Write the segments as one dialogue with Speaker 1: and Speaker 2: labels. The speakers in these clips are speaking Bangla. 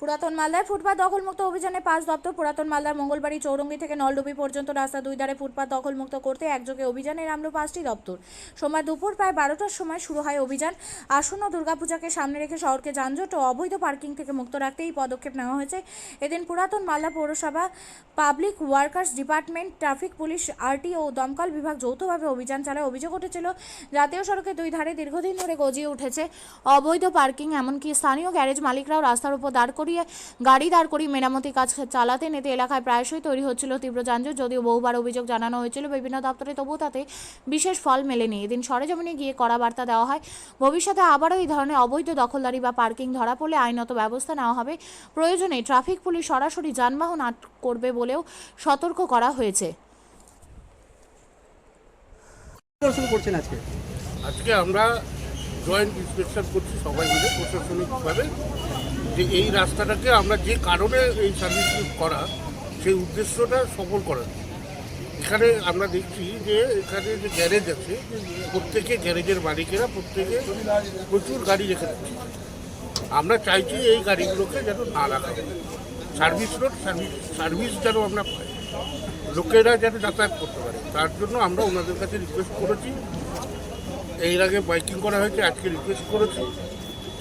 Speaker 1: মালদায় ফুটপাত দখলমুক্ত অভিযানে পাঁচ দপ্তর পুরাতন মালদার মঙ্গলবাড়ি চৌরঙ্গি থেকে নলডুবি পর্যন্ত রাস্তা দুই ধারে ফুটপাত দখলমুক্ত করতে একযোগে অভিযানে নামলো পাঁচটি দপ্তর। সোমবার দুপুর প্রায় বারোটার সময় শুরু হয় অভিযান। আসন্ন দুর্গাপূজাকে সামনে রেখে শহরকে যানজট ও অবৈধ পার্কিং থেকে মুক্ত রাখতে এই পদক্ষেপ নেওয়া হয়েছে। এদিন পুরাতন মালদা পৌরসভা, public workers department, traffic police, RTO দমকল বিভাগ যৌথভাবে অভিযান চালায়। অভিযোগ উঠেছিল, জাতীয় সড়কে দুই ধারে দীর্ঘদিন ধরে গজিয়ে উঠেছে অবৈধ পার্কিং, এমনকি স্থানীয় গ্যারেজ মালিকরাও রাস্তার উপর দাঁড় করিয়ে গাড়ি দাঁড় করিয়ে মেরামতি কাজ চালাতে নিতে এলাকায় প্রায়শই তৈরি হচ্ছিল তীব্র যানজট। যদিও বহুবার অভিযোগ জানানো হয়েছিল, বিভিন্ন দপ্তরে তবুও তাতে বিশেষ ফল মেলেনি। এদিন সরেজমিনে গিয়ে কড়া বার্তা দেওয়া হয়, ভবিষ্যতে আবারও এই ধরনের অবৈধ দখলদারি বা পার্কিং ধরা পড়লে আইনত ব্যবস্থা নেওয়া হবে। প্রয়োজনে ট্রাফিক পুলিশ সরাসরি যানবাহন আট করবে বলেও সতর্ক করা হয়েছে।
Speaker 2: আজকে
Speaker 3: আমরা জয়েন্ট ইন্সপেকশন করছি সবাই মিলে প্রশাসনিকভাবে, যে এই রাস্তাটাকে আমরা যে কারণে এই সার্ভিস করা, সেই উদ্দেশ্যটা সফল করার এখানে আমরা দেখছি যে এখানে যে গ্যারেজ আছে, প্রত্যেকে গ্যারেজের মালিকেরা প্রত্যেকে প্রচুর গাড়ি রেখে দিচ্ছে আমরা চাইছি এই গাড়িগুলোকে যেন না রাখা। সার্ভিস রোড সার্ভিস সার্ভিস যেন আমরা পাই। লোকেরা যেন যাতায়াত করতে পারে। তার জন্য আমরা ওনাদের কাছে রিকোয়েস্ট করেছি এর আগে বাইকিং করা হয়েছে আজকে রিকোয়েস্ট করেছি।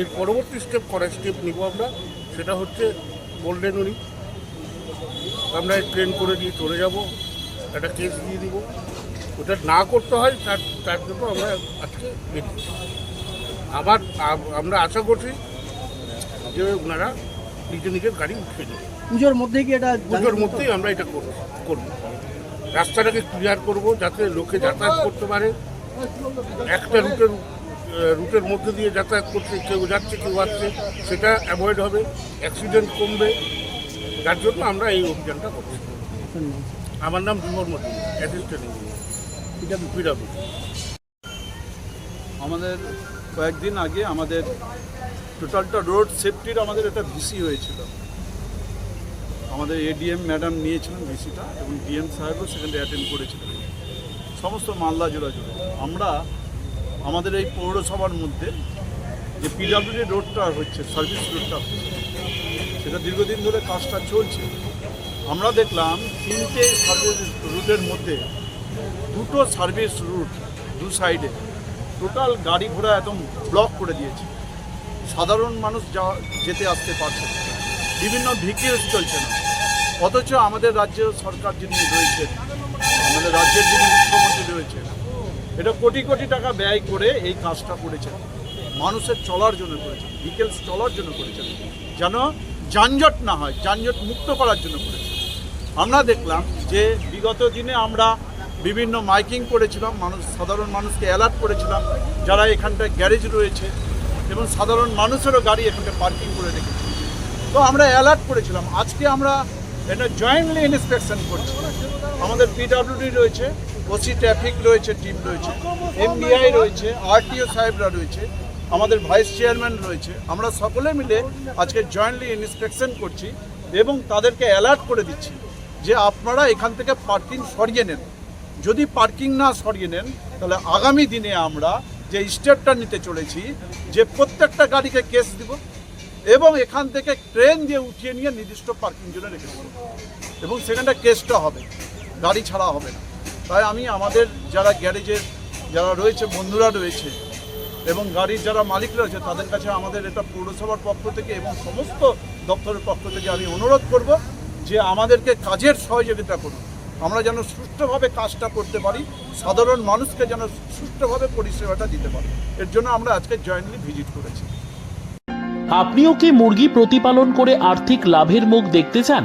Speaker 3: এর পরবর্তী স্টেপ করা স্টেপ নিব আমরা। সেটা হচ্ছে গোল্ডেন উইক আমরা ট্রেন করে দিয়ে চলে যাব একটা কেস দিয়ে দিব। ওটা না করতে হয় তার তার জন্য আমরা আজকে আবার আমরা আশা করছি যে ওনারা নিজের নিজের গাড়ি উঠিয়ে দেবে
Speaker 2: পুজোর মধ্যেই কি এটা
Speaker 3: পুজোর মধ্যেই আমরা এটা করব করব। রাস্তাটাকে ক্লিয়ার করব যাতে লোকে যাতায়াত করতে পারে। একটা রুটের রুটের মধ্যে দিয়ে যাতায়াত করছে, কেউ যাচ্ছে, কেউ আসছে, সেটা অ্যাভয়েড হবে অ্যাক্সিডেন্ট কমবে। যার জন্য আমরা এই অভিযানটা করছি। আমার নাম বিমল মজুমদার অ্যাসিস্ট্যান্ট ইঞ্জিনিয়ার
Speaker 4: আমাদের কয়েকদিন আগে আমাদের টোটালটা রোড সেফটির আমাদের একটা ভিসি হয়েছিল। আমাদের এডিএম ম্যাডাম নিয়েছিলেন ভিসিটা এবং ডিএম সাহেবও সেখানে অ্যাটেন্ড করেছিলেন। সমস্ত মালদা জেলা জুড়ে। আমরা আমাদের এই পৌরসভার মধ্যে যে পিডাব্লিউডি রোডটা হচ্ছে সার্ভিস রোডটা হচ্ছে, সেটা দীর্ঘদিন ধরে কাজটা চলছে। আমরা দেখলাম তিনটে সার্ভিস রুটের মধ্যে দুটো সার্ভিস রুট দু সাইডে টোটাল গাড়ি ঘোড়া একদম ব্লক করে দিয়েছে। সাধারণ মানুষ যা যেতে আসতে পারছে না। বিভিন্ন ভেহিকেলস চলছে না। অথচ আমাদের রাজ্যের সরকার যিনি রয়েছেন, আমাদের রাজ্যের যিনি মুখ্যমন্ত্রী রয়েছেন এটা কোটি কোটি টাকা ব্যয় করে এই কাজটা করেছেন। মানুষের চলার জন্য করেছেন ভেহিকেলস চলার জন্য করেছেন। যেন যানজট না হয়, যানজট মুক্ত করার জন্য করেছেন। আমরা দেখলাম যে বিগত দিনে আমরা বিভিন্ন মাইকিং করেছিলাম, মানুষ, সাধারণ মানুষকে অ্যালার্ট করেছিলাম, যারা এখানটায় গ্যারেজ রয়েছে এবং সাধারণ মানুষেরও গাড়ি এখানটায় পার্কিং করে রেখেছে। তো আমরা অ্যালার্ট করেছিলাম, আজকে আমরা এটা জয়েন্টলি ইন্সপেকশন করছি। আমাদের পিডাব্লিউডি রয়েছে ওসি ট্রাফিক রয়েছে, টিম রয়েছে, এমবিআই রয়েছে, আরটিও সাহেবরা রয়েছে, আমাদের ভাইস চেয়ারম্যান রয়েছে, আমরা সকলে মিলে আজকে জয়েন্টলি ইন্সপেকশন করছি এবং তাদেরকে অ্যালার্ট করে দিচ্ছি যে আপনারা এখান থেকে পার্কিং সরিয়ে নেন। যদি পার্কিং না সরিয়ে নেন, তাহলে আগামী দিনে আমরা যে স্টেপটা নিতে চলেছি, যে প্রত্যেকটা গাড়িকে কেস দিব এবং এখান থেকে ট্রেন দিয়ে উঠিয়ে নিয়ে নির্দিষ্ট পার্কিং জন্য রেখে দেবো। এবং সেখানটা কেসটা হবে, গাড়ি ছাড়া হবে না। তাই আমি আমাদের যারা গ্যারেজের যারা রয়েছে, বন্ধুরা রয়েছে, এবং গাড়ির যারা মালিক রয়েছে, তাদের কাছে আমাদের এটা পৌরসভার পক্ষ থেকে এবং সমস্ত দপ্তরের পক্ষ থেকে আমি অনুরোধ করব যে আমাদেরকে কাজের সহযোগিতা করুন। আমরা যেন সুষ্ঠুভাবে কাজটা করতে পারি, সাধারণ মানুষকে যেন সুষ্ঠুভাবে পরিষেবাটা দিতে পারি। এর জন্য আমরা আজকে জয়েন্টলি ভিজিট করেছি।
Speaker 5: আপনিও কি মুরগি প্রতিপালন করে আর্থিক লাভের মুখ দেখতে চান?